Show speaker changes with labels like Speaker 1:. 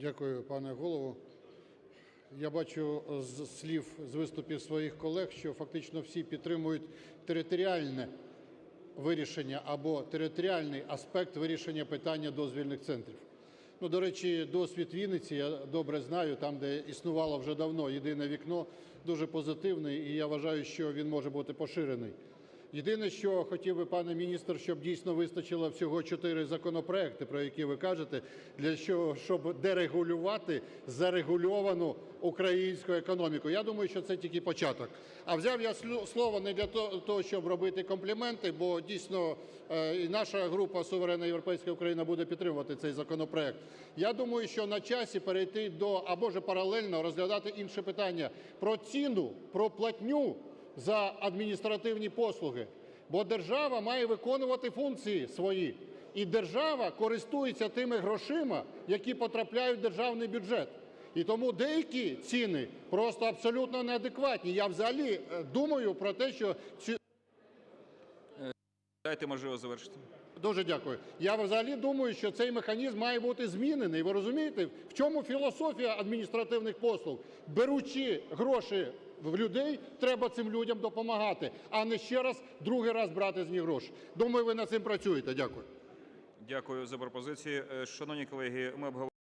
Speaker 1: Дякую, пане Голово. Я бачу з слів, з виступів своїх колег, що фактично всі підтримують територіальне вирішення або територіальний аспект вирішення питання дозвільних центрів. Ну, до речі, досвід Вінниці я добре знаю, там, де існувало вже давно "єдине вікно", дуже позитивний, і я вважаю, що він може бути поширений. Єдине, що хотів би, пане міністр, щоб дійсно вистачило всього чотири законопроекти, про які ви кажете, для того, щоб дерегулювати зарегульовану українську економіку. Я думаю, що це тільки початок. А взяв я слово не для того, щоб робити компліменти, бо дійсно е, і наша група "Суверенна європейська Україна" буде підтримувати цей законопроект. Я думаю, що на часі перейти до або ж паралельно розглядати інше питання про ціну, про платню за адміністративні послуги. Бо держава має виконувати функції свої, і держава користується тими грошима, які потрапляють в державний бюджет. І тому деякі ціни просто абсолютно неадекватні. Я взагалі е, думаю про те, що ці
Speaker 2: Дайте можливість завершити.
Speaker 1: Дуже дякую. Я взагалі думаю, що цей механізм має бути змінений. Ви розумієте, в чому філософія адміністративних послуг? Беручи гроші в людей, треба цим людям допомагати, а не ще раз, другий раз брати з них гроші. Думаю, ви над цим працюєте. Дякую.
Speaker 2: Дякую за пропозиції. Е, Шановні колеги, ми обговорили